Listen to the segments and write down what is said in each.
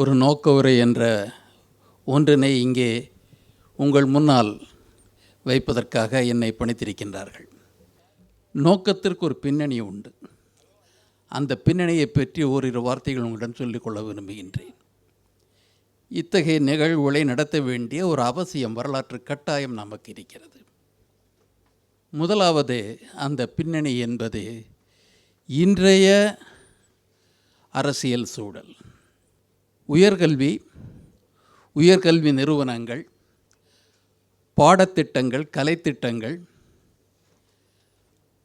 ஒரு நோக்க உரை என்ற ஒன்றினை இங்கே உங்கள் முன்னால் வைப்பதற்காக என்னை பணித்திருக்கின்றார்கள். நோக்கத்திற்கு ஒரு பின்னணி உண்டு. அந்த பின்னணியை பற்றி ஓரிரு வார்த்தைகள் உங்களிடம் சொல்லிக்கொள்ள விரும்புகின்றேன். இத்தகைய நிகழ்வுகளை நடத்த வேண்டிய ஒரு அவசியம் வரலாற்று கட்டாயம் நமக்கு இருக்கிறது. முதலாவது அந்த பின்னணி என்பது இன்றைய அரசியல் சூழல். உயர்கல்வி உயர்கல்வி நிறுவனங்கள் பாடத்திட்டங்கள் கலைத்திட்டங்கள்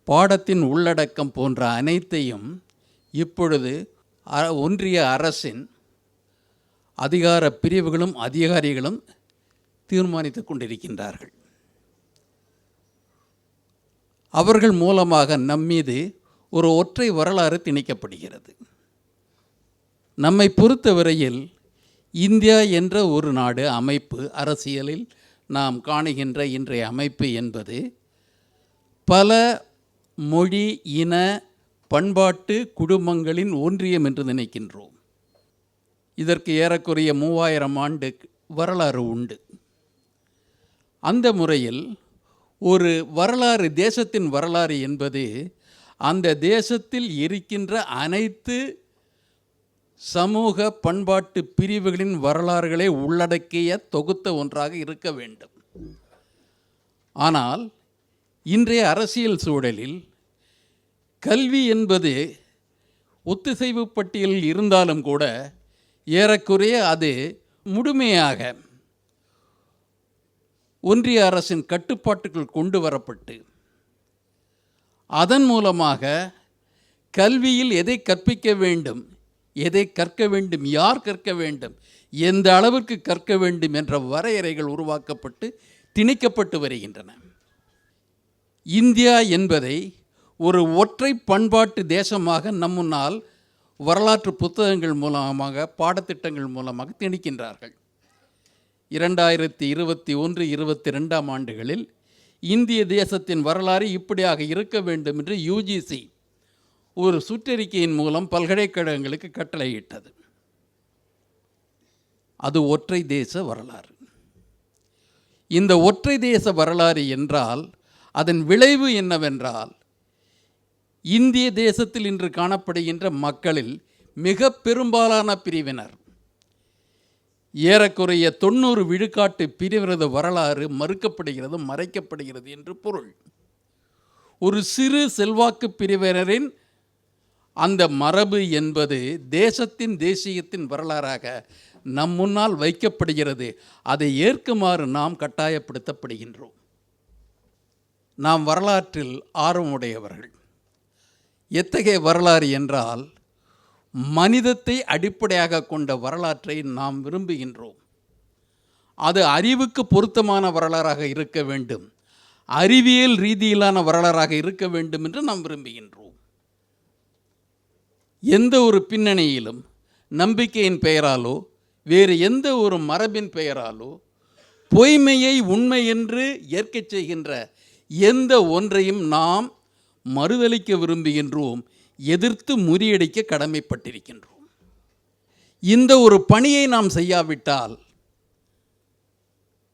பாடத்தின் உள்ளடக்கம் போன்ற அனைத்தையும் இப்பொழுது அ- ஒன்றிய அரசின் அதிகார பிரிவுகளும் அதிகாரிகளும் தீர்மானித்து கொண்டிருக்கின்றார்கள். அவர்கள் மூலமாக நம்மீது ஒரு ஒற்றை வரலாறு திணிக்கப்படுகிறது. நம்மை பொறுத்தவரையில் இந்தியா என்ற ஒரு நாடு அமைப்பு அரசியலில் நாம் காணுகின்ற இன்றைய அமைப்பு என்பது பல மொழி இன பண்பாட்டு குடும்பங்களின் ஒன்றியம் என்று நினைக்கின்றோம். இதற்கு ஏறக்குறைய மூவாயிரம் ஆண்டு வரலாறு உண்டு. அந்த முறையில் ஒரு வரலாறு தேசத்தின் வரலாறு என்பது அந்த தேசத்தில் இருக்கின்ற அனைத்து சமூக பண்பாட்டு பிரிவுகளின் வரலாறுகளை உள்ளடக்கிய தொகுத்த ஒன்றாக இருக்க வேண்டும். ஆனால் இன்றைய அரசியல் சூழலில் கல்வி என்பது ஒத்திசைவு பட்டியலில் இருந்தாலும் கூட ஏறக்குறைய அது முழுமையாக ஒன்றிய அரசின் கட்டுப்பாட்டுக்குள் கொண்டு வரப்பட்டு அதன் மூலமாக கல்வியில் எதை கற்பிக்க வேண்டும் எதை கற்க வேண்டும் யார் கற்க வேண்டும் எந்த அளவிற்கு கற்க வேண்டும் என்ற வரையறைகள் உருவாக்கப்பட்டு திணிக்கப்பட்டு வருகின்றன. இந்தியா என்பதை ஒரு ஒற்றை பண்பாட்டு தேசமாக நம் முன்னால் வரலாற்று புத்தகங்கள் மூலமாக பாடத்திட்டங்கள் மூலமாக திணிக்கின்றார்கள். இரண்டாயிரத்தி இருபத்தி ஒன்று இருபத்தி ரெண்டாம் ஆண்டுகளில் இந்திய தேசத்தின் வரலாறு இப்படியாக இருக்க வேண்டும் என்று யூஜிசி ஒரு சுற்றறிக்கையின் மூலம் பல்கலைக்கழகங்களுக்கு கட்டளையிட்டது. அது ஒற்றை தேச வரலாறு. இந்த ஒற்றை தேச வரலாறு என்றால் அதன் விளைவு என்னவென்றால் இந்திய தேசத்தில் இன்று காணப்படுகின்ற மக்களில் மிக பெரும்பாலான பிரிவினர். ஏறக்குறைய தொண்ணூறு விழுக்காட்டு பிரிவிரது வரலாறு மறுக்கப்படுகிறது மறைக்கப்படுகிறது என்று பொருள். ஒரு சிறு செல்வாக்கு பிரிவினரின் அந்த மரபு என்பது தேசத்தின் தேசியத்தின் வரலாறாக நம் முன்னால் வைக்கப்படுகிறது. அதை ஏற்குமாறு நாம் கட்டாயப்படுத்தப்படுகின்றோம். நாம் வரலாற்றில் ஆர்வமுடையவர்கள். எத்தகைய வரலாறு என்றால் மனிதத்தை அடிப்படையாக கொண்ட வரலாற்றை நாம் விரும்புகின்றோம். அது அறிவுக்கு பொருத்தமான வரலாறாக இருக்க வேண்டும். அறிவியல் ரீதியிலான வரலாறாக இருக்க வேண்டும் என்று நாம் விரும்புகின்றோம். எந்த ஒரு பின்னணியிலும் நம்பிக்கையின் பெயராலோ வேறு எந்த ஒரு மரபின் பெயராலோ பொய்மையை உண்மை என்று ஏற்கச் செய்கின்ற எந்த ஒன்றையும் நாம் மறுதலிக்க விரும்புகின்றோம் எதிர்த்து முறியடிக்க கடமைப்பட்டிருக்கின்றோம். இந்த ஒரு பணியை நாம் செய்யாவிட்டால்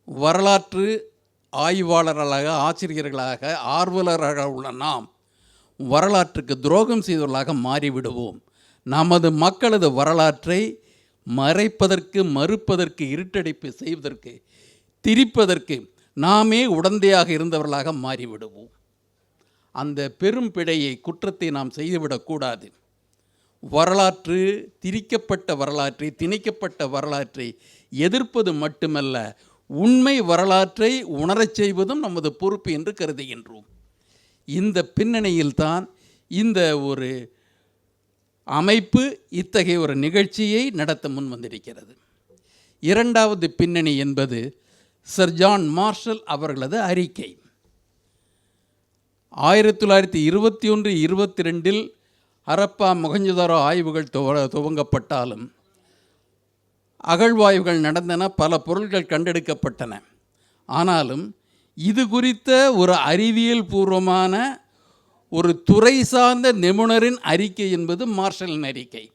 வரலாற்று ஆய்வாளர்களாக ஆசிரியர்களாக ஆர்வலராக உள்ள நாம் வரலாற்றுக்கு துரோகம் செய்தவர்களாக மாறிவிடுவோம். நமது மக்களது வரலாற்றை மறைப்பதற்கு மறுப்பதற்கு இருட்டடைப்பு செய்வதற்கு திரிப்பதற்கு நாமே உடந்தையாக இருந்தவர்களாக மாறிவிடுவோம். அந்த பெரும் பிழையை குற்றத்தை நாம் செய்துவிடக்கூடாது வரலாற்று திரிக்கப்பட்ட வரலாற்றை திணிக்கப்பட்ட வரலாற்றை எதிர்ப்பது மட்டுமல்ல உண்மை வரலாற்றை உணரச் செய்வதும் நமது பொறுப்பு என்று கருதுகின்றோம். இந்த பின்னணியில்தான் இந்த ஒரு அமைப்பு இத்தகைய ஒரு நிகழ்ச்சியை நடத்த முன் வந்திருக்கிறது. இரண்டாவது பின்னணி என்பது சர் ஜான் மார்ஷல் அவர்களது அறிக்கை. ஆயிரத்தி தொள்ளாயிரத்தி இருபத்தி ஒன்று இருபத்தி ரெண்டில் ஹரப்பா முகஞ்சதாரோ ஆய்வுகள் துவ துவங்கப்பட்டாலும் அகழ்வாய்வுகள் நடந்தன பல பொருட்கள் கண்டெடுக்கப்பட்டன. ஆனாலும் இது குறித்த ஒரு அறிவியல் பூர்வமான ஒரு துறை சார்ந்த நிபுணரின் அறிக்கை என்பது மார்ஷலின் அறிக்கை.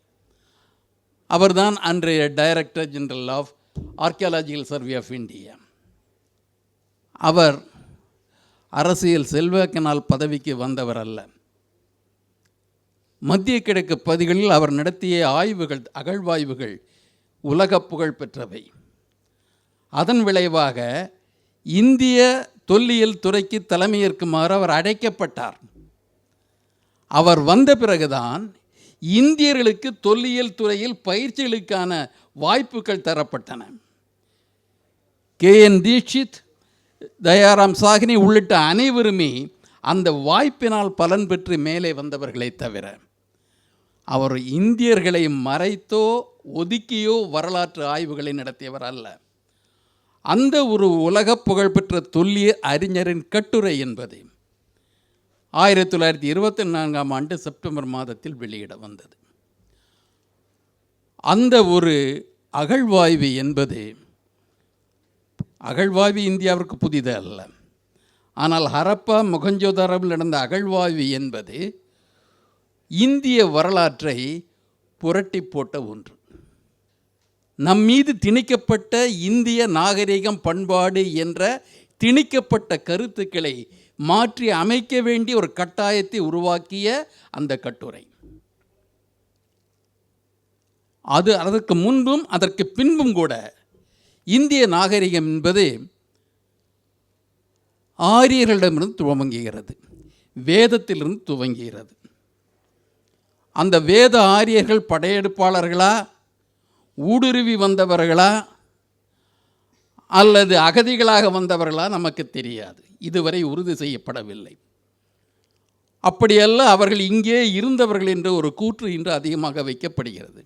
அவர்தான் அன்றைய director general of archaeological survey of India. அவர் அரசியல் செல்வாக்கினால் பதவிக்கு வந்தவர் அல்ல. மத்திய கிழக்கு பகுதிகளில் அவர் நடத்திய ஆய்வுகள் அகழ்வாய்வுகள் உலக புகழ் பெற்றவை. அதன் விளைவாக இந்திய தொல்லியல் துறைக்கு தலைமையேற்குமாறு அவர் அழைக்கப்பட்டார். அவர் வந்த பிறகுதான் இந்தியர்களுக்கு தொல்லியல் துறையில் பயிற்சிகளுக்கான வாய்ப்புகள் தரப்பட்டன. கே. என். தீட்சித் தயாராம் சாகினி உள்ளிட்ட அனைவருமே அந்த வாய்ப்பினால் பலன் பெற்று மேலே வந்தவர்களை தவிர அவர் இந்தியர்களை மறைத்தோ ஒதுக்கியோ வரலாற்று ஆய்வுகளை நடத்தியவர் அல்ல. அந்த ஒரு உலக புகழ்பெற்ற தொல்லிய அறிஞரின் கட்டுரை என்பது ஆயிரத்தி தொள்ளாயிரத்தி இருபத்தி நான்காம் ஆண்டு செப்டம்பர் மாதத்தில் வெளியிட வந்தது. அந்த ஒரு அகழ்வாய்வு என்பது அகழ்வாய்வு இந்தியாவிற்கு புதிது அல்ல. ஆனால் ஹரப்பா முகஞ்சோதாரவில் நடந்த அகழ்வாய்வு என்பது இந்திய வரலாற்றை புரட்டி போட்ட ஒன்று. நம் மீது திணிக்கப்பட்ட இந்திய நாகரிகம் பண்பாடு என்ற திணிக்கப்பட்ட கருத்துக்களை மாற்றி அமைக்க வேண்டிய ஒரு கட்டாயத்தை உருவாக்கிய அந்த கட்டுரை. அது அதற்கு முன்பும் அதற்கு பின்பும் கூட இந்திய நாகரிகம் என்பது ஆரியர்களிடமிருந்து துவங்குகிறது வேதத்திலிருந்து துவங்குகிறது. அந்த வேத ஆரியர்கள் படையெடுப்பாளர்களா? ஊடுருவி வந்தவர்களா அல்லது அகதிகளாக வந்தவர்களா நமக்கு தெரியாது. இதுவரை உறுதி செய்யப்படவில்லை. அப்படியல்ல அவர்கள் இங்கே இருந்தவர்கள் என்ற ஒரு கூற்று இன்று அதிகமாக வைக்கப்படுகிறது.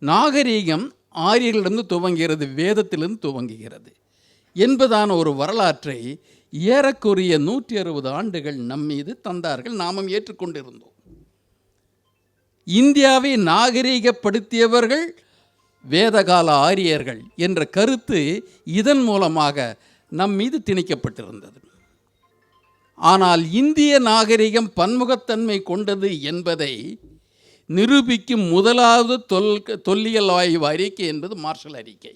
நாகரீகம் ஆரியர்களிடம் துவங்குகிறது வேதத்திலிருந்து துவங்குகிறது என்பதான ஒரு வரலாற்றை ஏறக்குறைய நூற்றி அறுபது ஆண்டுகள் நம்மீது தந்தார்கள் நாமும் ஏற்றுக்கொண்டிருந்தோம். இந்தியாவை நாகரீகப்படுத்தியவர்கள் வேதகால ஆரியர்கள் என்ற கருத்து இதன் மூலமாக நம் மீது திணிக்கப்பட்டிருந்தது. ஆனால் இந்திய நாகரிகம் பன்முகத்தன்மை கொண்டது என்பதை நிரூபிக்கும் முதலாவது தொல் தொல்லியல் ஆய்வு அறிக்கை என்பது மார்ஷல் அறிக்கை.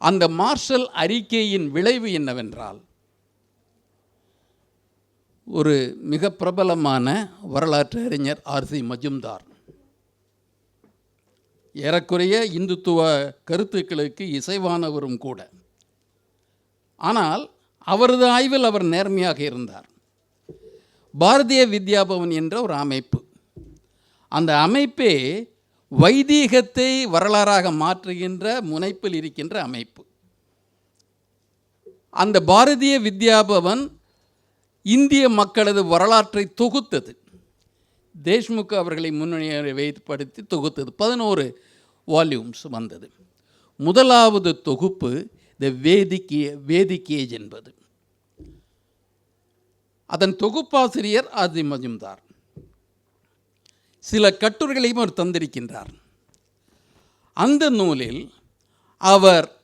அந்த மார்ஷல் அறிக்கையின் விளைவு என்னவென்றால் ஒரு மிக பிரபலமான வரலாற்று அறிஞர் ஆர்சி மஜும்தார். ஏறக்குறைய இந்துத்துவ கருத்துக்களுக்கு இசைவானவரும் கூட. ஆனால் அவரது ஆய்வில் அவர் நேர்மையாக இருந்தார். பாரதிய வித்யாபவன் என்ற ஒரு அமைப்பு. அந்த அமைப்பே வைதீகத்தை வரலாறாக மாற்றுகின்ற முனைப்பில் இருக்கின்ற அமைப்பு. அந்த பாரதிய வித்யாபவன் இந்திய மக்களது வரலாற்றை தொகுத்தது. தேஷ்முக் அவர்களை முன்னணியை வைப்படுத்தி தொகுத்தது. பதினோரு வால்யூம்ஸ் வந்தது. முதலாவது தொகுப்பு த வேதிக் வேதிக்கேஜ் என்பது. அதன் தொகுப்பாசிரியர் ஆதி மஜும்தார். சில கட்டுரைகளையும் அவர் தந்திருக்கின்றார். அந்த நூலில் அவர்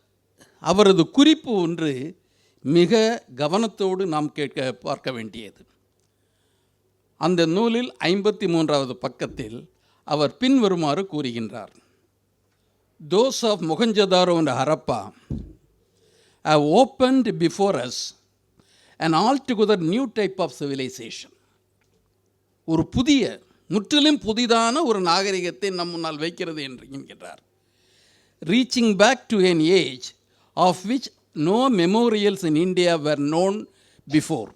அவரது குறிப்பு ஒன்று மிக கவனத்தோடு நாம் கேட்க பார்க்க வேண்டியது. அந்த நூலில் ஐம்பத்தி மூன்றாவது பக்கத்தில் அவர் பின்வருமாறு கூறுகின்றார். Those of Mohenjodaro and Harappa have opened before us and altogether new type of civilisation ஒரு புதிய முற்றிலும் புதிதான ஒரு நாகரிகத்தை நம் முன்னால் வைக்கிறது என்று என்கின்றார். Reaching back to an age of which no memorials in India were known before.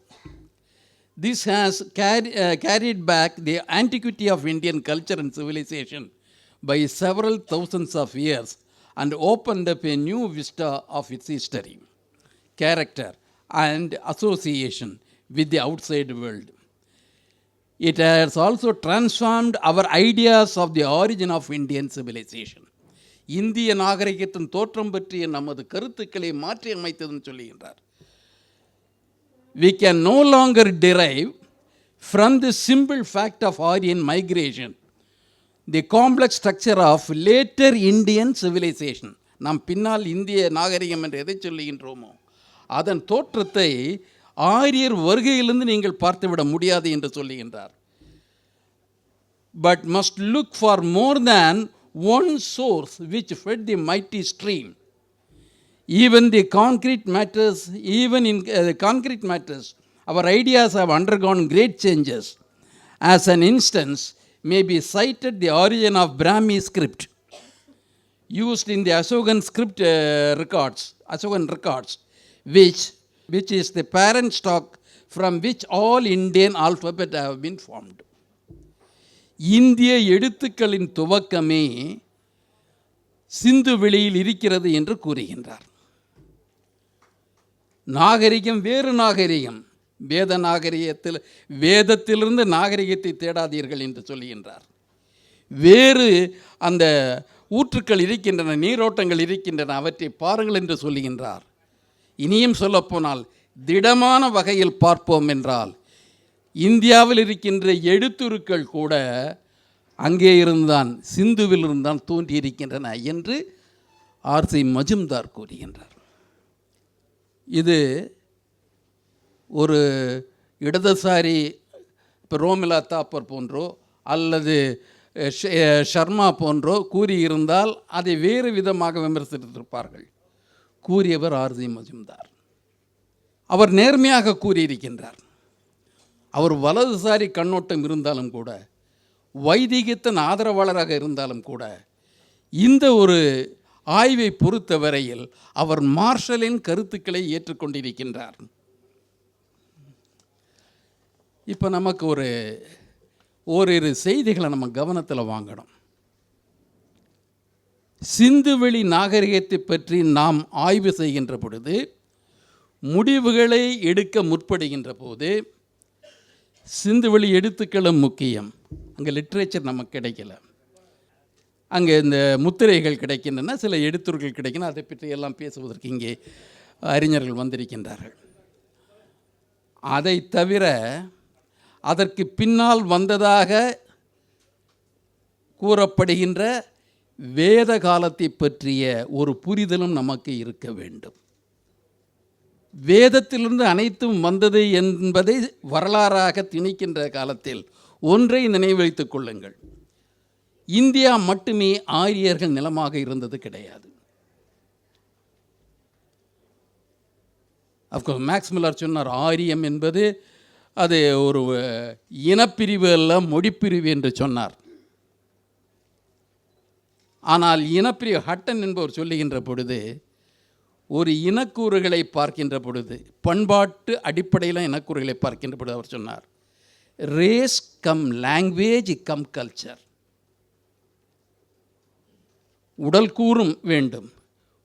This has uh, carried back the antiquity of Indian culture and civilization by several thousands of years and opened up a new vista of its history, character, and association with the outside world. It has also transformed our ideas of the origin of Indian civilization. இந்திய நாகரிகத்தின் தோற்றம் பற்றிய நமது கருத்துக்களை மாற்றி அமைத்ததுன்னு சொல்லுகின்றார் we can no longer derive from the simple fact of Aryan migration the complex structure of later Indian civilisation நாம் பின்னால் இந்திய நாகரிகம் என்று எதை சொல்லுகின்றோமோ அதன் தோற்றத்தை ஆரியர் வருகையிலிருந்து நீங்கள் பார்த்துவிட முடியாது என்று சொல்லுகின்றார் but must look for more than one source which fed the mighty stream. Even the concrete matters, even in uh, concrete matters, our ideas have undergone great changes. As an instance, may be cited the origin of Brahmi script used in the Ashokan script uh, records, Ashokan records, which, which is the parent stock from which all Indian alphabet have been formed. இந்திய எழுத்துக்களின் துவக்கமே சிந்து வெளியில் இருக்கிறது என்று கூறுகின்றார். நாகரிகம் வேறு நாகரிகம். வேத நாகரிகத்தில் வேதத்திலிருந்து நாகரிகத்தை தேடாதீர்கள் என்று சொல்லுகின்றார் வேறு அந்த ஊற்றுக்கள் இருக்கின்றன நீரோட்டங்கள் இருக்கின்றன அவற்றை பாருங்கள் என்று சொல்லுகின்றார் இனியும் சொல்லப்போனால் திடமான வகையில் பார்ப்போம் என்றால் இந்தியாவில் இருக்கின்ற எழுத்துருக்கள் கூட அங்கே இருந்தான் சிந்துவில் இருந்தான் தோன்றியிருக்கின்றன என்று ஆர்சி மஜும்தார் கூறுகின்றார். இது ஒரு இடதுசாரி இப்போ ரோமிலா தாப்பர் போன்றோ அல்லது ஷர்மா போன்றோ கூறியிருந்தால் அதை வேறு விதமாக விமர்சித்திருப்பார்கள். கூறியவர் ஆர்சி மஜும்தார். அவர் நேர்மையாக கூறியிருக்கின்றார். அவர் வலதுசாரி கண்ணோட்டம் இருந்தாலும் கூட வைதிகத்தின் ஆதரவாளராக இருந்தாலும் கூட இந்த ஒரு ஆய்வை பொறுத்த வரையில் அவர் மார்ஷலின் கருத்துக்களை ஏற்றுக்கொண்டிருக்கின்றார். இப்போ நமக்கு ஒரு ஓரிரு செய்திகளை நம்ம கவனத்தில் வாங்கணும். சிந்துவெளி நாகரிகத்தை பற்றி நாம் ஆய்வு செய்கின்ற பொழுது முடிவுகளை எடுக்க முற்படுகின்ற போது சிந்துவெளி எழுத்துக்களும் முக்கியம். அங்கே லிட்ரேச்சர் நமக்கு கிடைக்கல. அங்கே இந்த முத்திரைகள் கிடைக்கின்றன சில எழுத்துருக்கள் கிடைக்கின்றன அதை பற்றி எல்லாம் பேசுவதற்கு இங்கே அறிஞர்கள் வந்திருக்கின்றார்கள். அதை தவிர அதற்கு பின்னால் வந்ததாக கூறப்படுகின்ற வேத காலத்தை பற்றிய ஒரு புரிதலும் நமக்கு இருக்க வேண்டும். வேதத்திலிருந்து அனைத்தும் வந்தது என்பதை வரலாறாக திணிக்கின்ற காலத்தில் ஒன்றை நினைவழித்துக் கொள்ளுங்கள். இந்தியா மட்டுமே ஆரியர்கள் நிலமாக இருந்தது கிடையாது. அஃப்கோர்ஸ் மேக்ஸ் மில்லர் சொன்னார் ஆரியம் என்பது அது ஒரு இனப்பிரிவு அல்ல மொழிப்பிரிவு என்று சொன்னார். ஆனால் இனப்பிரிவு ஹட்டன் என்பவர் சொல்லுகின்ற பொழுது ஒரு இனக்கூறுகளை பார்க்கின்ற பொழுது பண்பாட்டு அடிப்படையில் இனக்கூறுகளை பார்க்கின்ற பொழுது அவர் சொன்னார் race cum language cum culture உடல் கூறும் வேண்டும்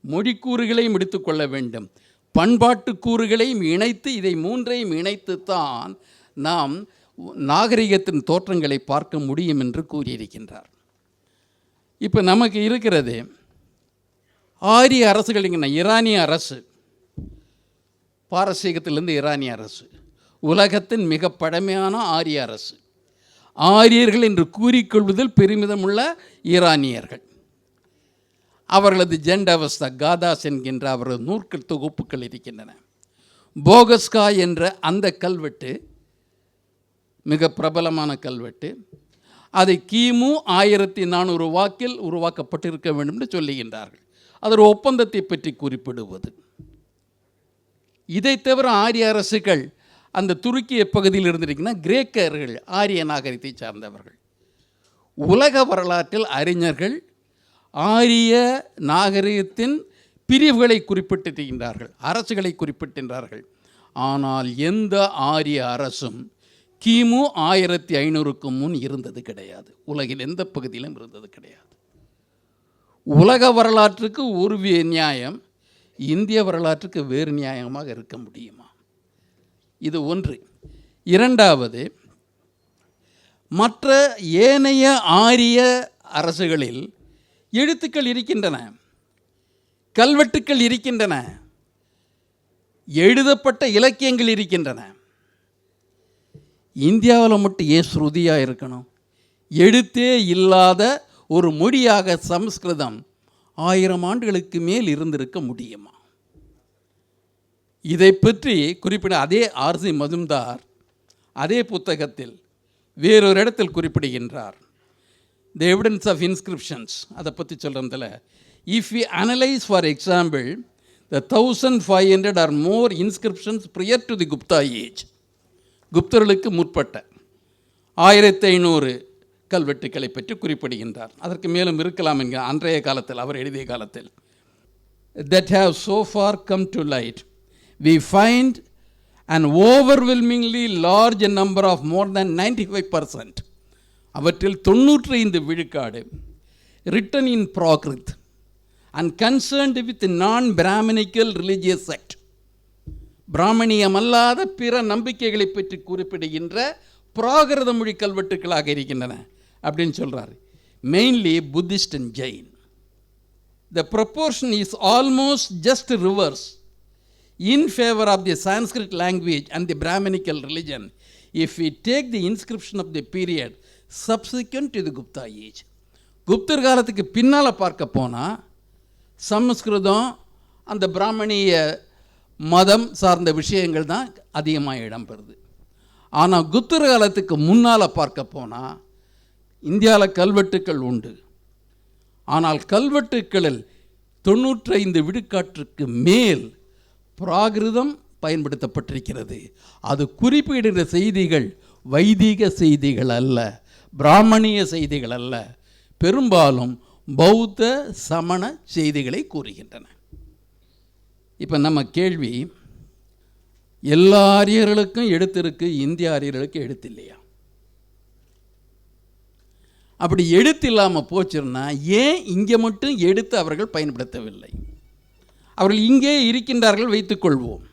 மொழி கூறுகளையும் எடுத்துக்கொள்ள வேண்டும் பண்பாட்டு கூறுகளையும் இணைத்து இதை மூன்றையும் இணைத்துத்தான் நாம் நாகரிகத்தின் தோற்றங்களை பார்க்க முடியும் என்று கூறியிருக்கின்றார். இப்போ நமக்கு இருக்கிறது ஆரிய அரசுகள் இங்கே ஈரானிய அரசு. பாரசீகத்திலிருந்து ஈரானிய அரசு. உலகத்தின் மிக பழமையான ஆரிய அரசு. ஆரியர்கள் என்று கூறிக்கொள்வதில் பெருமிதமுள்ள ஈரானியர்கள். அவர்களது ஜெண்டவஸ்தா காதாஸ் என்கின்ற அவரது நூற்கள் தொகுப்புகள் இருக்கின்றன. போகஸ்கா என்ற அந்த கல்வெட்டு மிக பிரபலமான கல்வெட்டு அதை கிமு ஆயிரத்தி நானூறு வாக்கில் உருவாக்கப்பட்டிருக்க வேண்டும் என்று சொல்லுகின்றார்கள். அது ஒரு ஒப்பந்தத்தை பற்றி குறிப்பிடுவது. இதை தவிர ஆரிய அரசுகள் அந்த துருக்கிய பகுதியில் இருந்திருக்கின்ற கிரேக்கர்கள் ஆரிய நாகரிகத்தை சார்ந்தவர்கள். உலக வரலாற்றில் அறிஞர்கள் ஆரிய நாகரிகத்தின் பிரிவுகளை குறிப்பிட்டிருக்கின்றார்கள் அரசுகளை குறிப்பிட்டிருக்கின்றார்கள். ஆனால் எந்த ஆரிய அரசும் கிமு ஆயிரத்தி ஐநூறுக்கு முன் இருந்தது கிடையாது. உலகில் எந்த பகுதியிலும் இருந்தது கிடையாது. உலக வரலாற்றுக்கு ஒரு நியாயம் இந்திய வரலாற்றுக்கு வேறு நியாயமாக இருக்க முடியுமா? இது ஒன்று. இரண்டாவது மற்ற ஏனைய ஆரிய அரசுகளில் எழுத்துக்கள் இருக்கின்றன கல்வெட்டுக்கள் இருக்கின்றன எழுதப்பட்ட இலக்கியங்கள் இருக்கின்றன. இந்தியாவில் மட்டும் ஏன் ஸ்ருதியாக இருக்கணும்? எழுத்தே இல்லாத ஒரு மொழியாக சமஸ்கிருதம் ஆயிரம் ஆண்டுகளுக்கு மேல் இருந்திருக்க முடியுமா? இதை பற்றி குறிப்பிட அதே ஆர்சி மதும்தார் அதே புத்தகத்தில் வேறொரு இடத்தில் குறிப்பிடுகின்றார். த எவிடன்ஸ் ஆஃப் இன்ஸ்கிரிப்ஷன்ஸ் அதை பற்றி சொல்கிறதில் if we analyse for example the thousand five hundred or more inscriptions prior to the Gupta age குப்தர்களுக்கு முற்பட்ட ஆயிரத்தி ஐநூறு கல்வெட்டுக்களை பற்றி குறிப்பிடுகின்றார். அதற்கு மேலும் இருக்கலாம் என்கிற அன்றைய காலத்தில் அவர் எழுதிய காலத்தில். That have so far come to light we find and overwhelmingly large number of more than ninety five percent அவற்றில் தொண்ணூற்றி ஐந்து விழுக்காடு written in Prakrit and concerned with non brahmanical religious sect பிராமணியம் அல்லாத பிற நம்பிக்கைகளை பற்றி குறிப்பிடுகின்ற பிராகிருத மொழி கல்வெட்டுக்களாக இருக்கின்றன. அப்படின்னு சொல்கிறாரு mainly Buddhist and Jain the proportion is almost just reverse in favour of the Sanskrit language and the Brahminical religion if we take the inscription of the period subsequent இது குப்தா ஏஜ் குப்தர் காலத்துக்கு பின்னால் பார்க்க போனால் சமஸ்கிருதம் அந்த பிராமணிய மதம் சார்ந்த விஷயங்கள் தான் அதிகமாக இடம்பெறுது ஆனால் குப்தர் காலத்துக்கு முன்னால் பார்க்க போனால் இந்தியாவில் கல்வெட்டுக்கள் உண்டு. ஆனால் கல்வெட்டுக்களில் தொண்ணூற்றைந்து விடுக்காற்றுக்கு மேல் பிராகிருதம் பயன்படுத்தப்பட்டிருக்கிறது. அது குறிப்பிடுகிற செய்திகள் வைதிக செய்திகள் அல்ல பிராமணிய செய்திகள் அல்ல. பெரும்பாலும் பௌத்த சமண செய்திகளை கூறுகின்றன. இப்போ நம்ம கேள்வி எல்லா அரியர்களுக்கும் எடுத்திருக்கு இந்திய அரியர்களுக்கு எடுத்தில்லையா? அப்படி எடுத்து இல்லாமல் போச்சுன்னா ஏன் இங்கே மட்டும் எடுத்து அவர்கள் பயன்படுத்தவில்லை? அவர்கள் இங்கே இருக்கின்றார்கள் வைத்துக்கொள்வோம்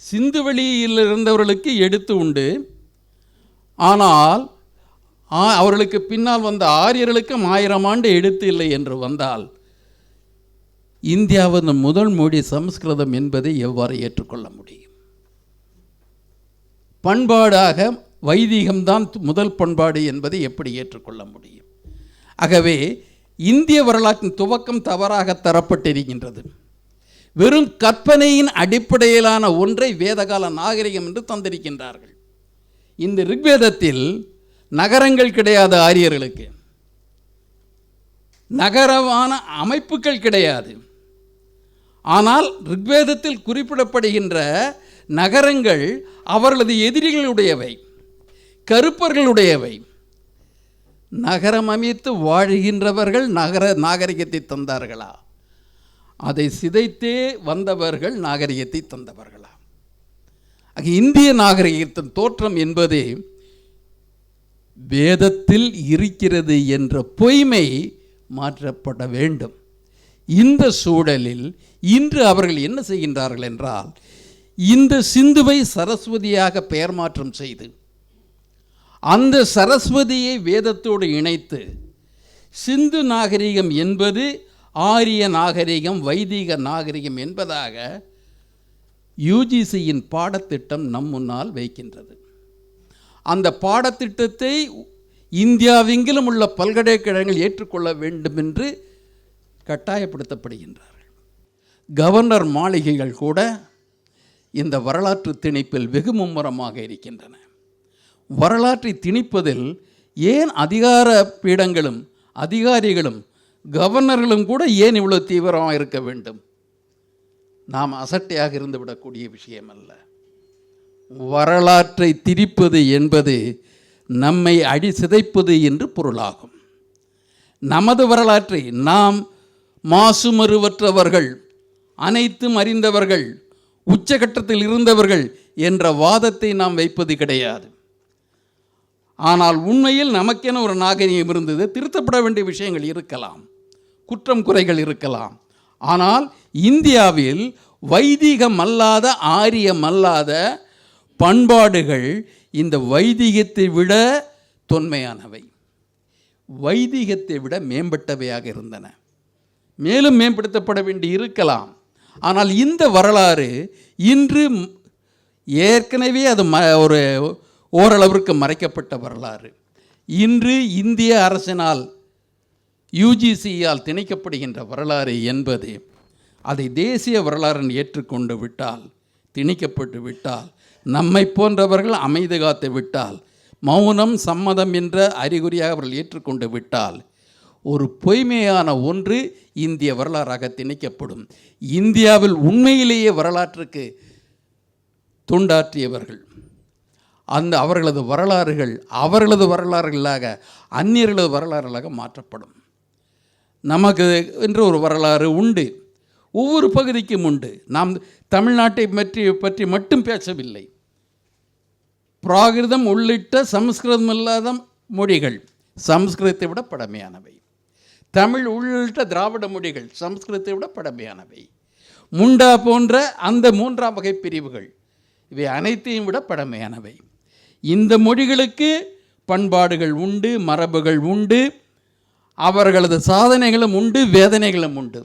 சிந்து வழியில் இருந்தவர்களுக்கு எடுத்து உண்டு. ஆனால் அவர்களுக்கு பின்னால் வந்த ஆரியர்களுக்கும் ஆயிரம் ஆண்டு எடுத்து இல்லை என்று வந்தால் இந்தியாவின் முதல் மொழி சமஸ்கிருதம் என்பதை எவ்வாறு ஏற்றுக்கொள்ள முடியும்? பண்பாடாக வைதீகம்தான் முதல் பண்பாடு என்பதை எப்படி ஏற்றுக்கொள்ள முடியும்? ஆகவே இந்திய வரலாற்றின் துவக்கம் தவறாக தரப்பட்டிருக்கின்றது. வெறும் கற்பனையின் அடிப்படையிலான ஒன்றை வேதகால நாகரிகம் என்று தந்திருக்கின்றார்கள். இந்த ரிக்வேதத்தில் நகரங்கள் கிடையாது ஆரியர்களுக்கு. நகரமான அமைப்புகள் கிடையாது. ஆனால் ரிக்வேதத்தில் குறிப்பிடப்படுகின்ற நகரங்கள் அவர்களது எதிரிகளுடையவை. கருப்பர்களுடையவை. நகரம் அமைத்து வாழுகின்றவர்கள் நகர நாகரிகத்தை தந்தார்களா? அதை சிதைத்தே வந்தவர்கள் நாகரிகத்தை தந்தவர்களா? ஆக இந்திய நாகரிகத்தின் தோற்றம் என்பதே வேதத்தில் இருக்கிறது என்ற பொய்மை மாற்றப்பட வேண்டும். இந்த சூழலில் இன்று அவர்கள் என்ன செய்கின்றார்கள் என்றால் இந்த சிந்துவை சரஸ்வதியாக பெயர் மாற்றம் செய்து அந்த சரஸ்வதியை வேதத்தோடு இணைத்து சிந்து நாகரிகம் என்பது ஆரிய நாகரிகம் வைதிக நாகரிகம் என்பதாக யூஜிசியின் பாடத்திட்டம் நம் முன்னால் வைக்கின்றது. அந்த பாடத்திட்டத்தை இந்தியாவெங்கிலும் உள்ள பல்கலைக்கழகங்கள் ஏற்றுக்கொள்ள வேண்டும் என்று கட்டாயப்படுத்தப்படுகின்றார்கள். கவர்னர் மாளிகைகள் கூட இந்த வரலாற்று திணிப்பில் வெகு மும்முரமாக இருக்கின்றன. வரலாற்றை திணிப்பதில் ஏன் அதிகார பீடங்களும் அதிகாரிகளும் கவர்னர்களும் கூட ஏன் இவ்வளோ தீவிரமாக இருக்க வேண்டும்? நாம் அசட்டையாக இருந்துவிடக்கூடிய விஷயம் அல்ல வரலாற்றை திரிப்பது என்பது நம்மை அடி சிதைப்பது என்று பொருளாகும். நமது வரலாற்றை நாம் மாசுமறுவற்றவர்கள் அனைத்தும் அறிந்தவர்கள் உச்சகட்டத்தில் இருந்தவர்கள் என்ற வாதத்தை நாம் வைப்பது கிடையாது. ஆனால் உண்மையில் நமக்கென ஒரு நாகரிகம் இருந்தது திருத்தப்பட வேண்டிய விஷயங்கள் இருக்கலாம் குற்றம் குறைகள் இருக்கலாம். ஆனால் இந்தியாவில் வைதிகம் அல்லாத ஆரியம் அல்லாத பண்பாடுகள் இந்த வைதிகத்தை விட தொன்மையானவை. வைதிகத்தை விட மேம்பட்டவையாக இருந்தன. மேலும் மேம்படுத்தப்பட வேண்டி இருக்கலாம். ஆனால் இந்த வரலாறு இன்று ஏற்கனவே அது ம ஒரு ஓரளவிற்கு மறைக்கப்பட்ட வரலாறு. இன்று இந்திய அரசினால் யூஜிசியால் திணிக்கப்படுகின்ற வரலாறு என்பது அதை தேசிய வரலாறு ஏற்றுக்கொண்டு விட்டால் திணிக்கப்பட்டு விட்டால் நம்மை போன்றவர்கள் அமைதி காத்து விட்டால் மௌனம் சம்மதம் என்ற அறிகுறியாக அவர்கள் ஏற்றுக்கொண்டு விட்டால் ஒரு பொய்மையான ஒன்று இந்திய வரலாறாக திணிக்கப்படும். இந்தியாவில் உண்மையிலேயே வரலாற்றுக்கு தொண்டாற்றியவர்கள் அந்த அவர்களது வரலாறுகள் அவர்களது வரலாறுகளாக அந்நியர்களது வரலாறுகளாக மாற்றப்படும். நமக்கு என்று ஒரு வரலாறு உண்டு. ஒவ்வொரு பகுதிக்கும் உண்டு. நாம் தமிழ்நாட்டை பற்றி பற்றி மட்டும் பேசவில்லை. பிராகிருதம் உள்ளிட்ட சமஸ்கிருதம் இல்லாத மொழிகள் சமஸ்கிருதத்தை விட பழமையானவை. தமிழ் உள்ளிட்ட திராவிட மொழிகள் சமஸ்கிருதத்தை விட பழமையானவை. முண்டா போன்ற அந்த மூன்றாம் வகை பிரிவுகள் இவை அனைத்தையும் விட பழமையானவை. இந்த மொழிகளுக்கு பண்பாடுகள் உண்டு மரபுகள் உண்டு அவர்களது சாதனைகளும் உண்டு வேதனைகளும் உண்டு.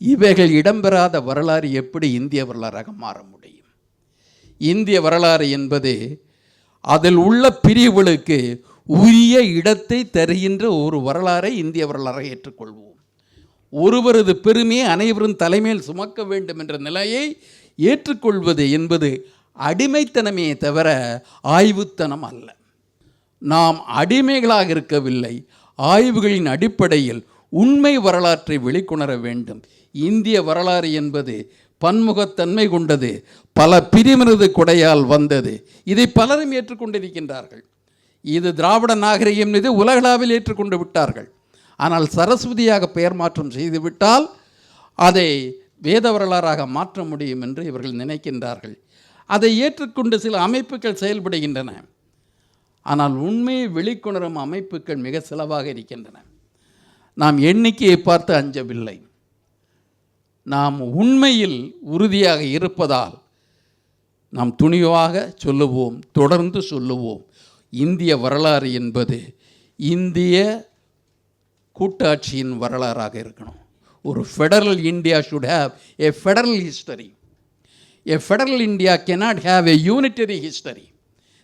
இவைகள் இடம்பெறாத வரலாறு எப்படி இந்திய வரலாறாக மாற முடியும்? இந்திய வரலாறு என்பது அதில் உள்ள பிரிவுகளுக்கு உரிய இடத்தை தருகின்ற ஒரு வரலாறை இந்திய வரலாறை ஏற்றுக்கொள்வோம். ஒருவரது பெருமையை அனைவரும் தலைமையில் சுமக்க வேண்டும் என்ற நிலையை ஏற்றுக்கொள்வது என்பது அடிமைத்தனமே தவிர ஆய்வுத்தனம் அல்ல. நாம் அடிமைகளாக இருக்கவில்லை. ஆய்வுகளின் அடிப்படையில் உண்மை வரலாற்றை வெளிக்கொணர வேண்டும். இந்திய வரலாறு என்பது பன்முகத்தன்மை கொண்டது. பல பிரிவினது கொடையால் வந்தது. இதை பலரும் ஏற்றுக்கொண்டிருக்கின்றார்கள். இது திராவிட நாகரிகம் மீது உலகளாவில் ஏற்றுக்கொண்டு விட்டார்கள். ஆனால் சரஸ்வதியாக பெயர் மாற்றம் செய்துவிட்டால் அதை வேத வரலாறாக மாற்ற முடியும் என்று இவர்கள் நினைக்கின்றார்கள். அதை ஏற்றுக்கொண்டு சில அமைப்புகள் செயல்படுகின்றன. ஆனால் உண்மையை வெளிக்கொணரும் அமைப்புகள் மிக செலவாக இருக்கின்றன. நாம் எண்ணிக்கையை பார்த்து அஞ்சவில்லை. நாம் உண்மையில் உறுதியாக இருப்பதால் நாம் துணிவாக சொல்லுவோம் தொடர்ந்து சொல்லுவோம். இந்திய வரலாறு என்பது இந்திய கூட்டாட்சியின் வரலாறாக இருக்கணும். ஒரு federal India should have a federal history A federal India cannot have a unitary history.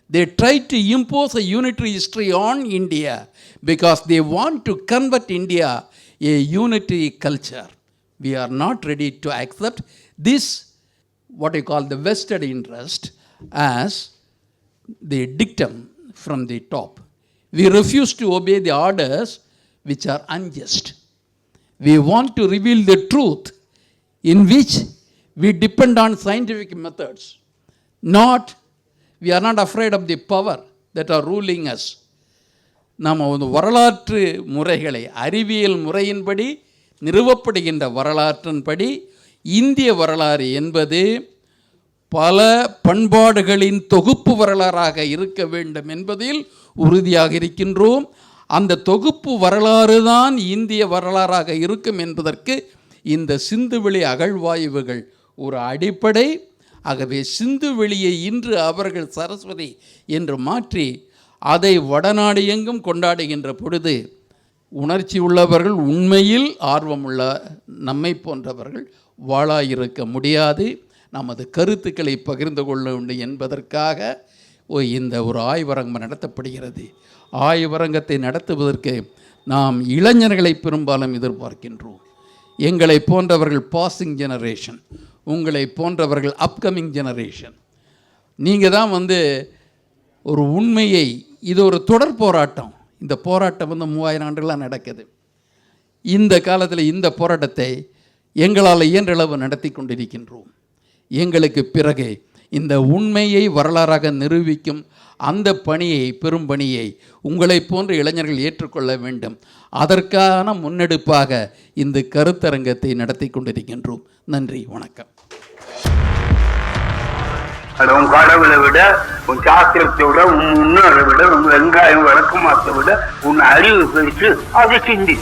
They try to impose a unitary history on India because they want to convert India a unitary culture. We are not ready to accept this, what you call the vested interest, as the dictum from the top. We refuse to obey the orders which are unjust. We want to reveal the truth in which we depend on scientific methods. Not, we are not afraid of the power that are ruling us. நாம் ஒரு வரலாற்று முறைகளை அறிவியல் முறையின்படி நிறுவப்படுகின்ற வரலாற்றின்படி இந்திய வரலாறு என்பது பல பண்பாடுகளின் தொகுப்பு வரலாறாக இருக்க வேண்டும் என்பதில் உறுதியாக இருக்கின்றோம் அந்த தொகுப்பு வரலாறு தான் இந்திய வரலாறாக இருக்கும் என்பதற்கு இந்த சிந்துவெளி அகழ்வாய்வுகள் ஒரு அடிப்படை ஆகவே சிந்து வெளியை இன்று அவர்கள் சரஸ்வதி என்று மாற்றி அதை வடநாடு எங்கும் கொண்டாடுகின்ற பொழுது உணர்ச்சி உள்ளவர்கள் உண்மையில் ஆர்வமுள்ள நம்மை போன்றவர்கள் வாழாயிருக்க முடியாது. நமது கருத்துக்களை பகிர்ந்து கொள்ள வேண்டும் என்பதற்காக ஓ, இந்த ஒரு ஆய்வரங்கம் நடத்தப்படுகிறது. ஆய்வரங்கத்தை நடத்துவதற்கு நாம் இளைஞர்களை பெரும்பாலும் எதிர்பார்க்கின்றோம். எங்களை போன்றவர்கள் பாசிங் ஜெனரேஷன் உங்களை போன்றவர்கள் அப்கமிங் ஜெனரேஷன் நீங்கள் தான் வந்து ஒரு உண்மையை இது ஒரு தொடர் போராட்டம். இந்த போராட்டம் வந்து மூவாயிரம் ஆண்டுகளாக நடக்குது. இந்த காலத்தில் இந்த போராட்டத்தை எங்களால் இயன்றளவு நடத்தி கொண்டிருக்கின்றோம். எங்களுக்கு பிறகு இந்த உண்மையை வரலாறாக நிரூபிக்கும் அந்த பணியை பெரும் பணியை உங்களைப் போன்ற இளைஞர்கள் ஏற்றுக்கொள்ள வேண்டும். அதற்கான முன்னெடுப்பாக இந்த கருத்தரங்கத்தை நடத்தி கொண்டிருக்கின்றோம். நன்றி வணக்கம். அது உன் கடவுளை விட உன் சாஸ்திரத்தை விட உன் முன்னோரை விட உன் வெங்காயம் விளக்கமாத்தை விட உன் அறிவு பெருசு அதை சிந்தி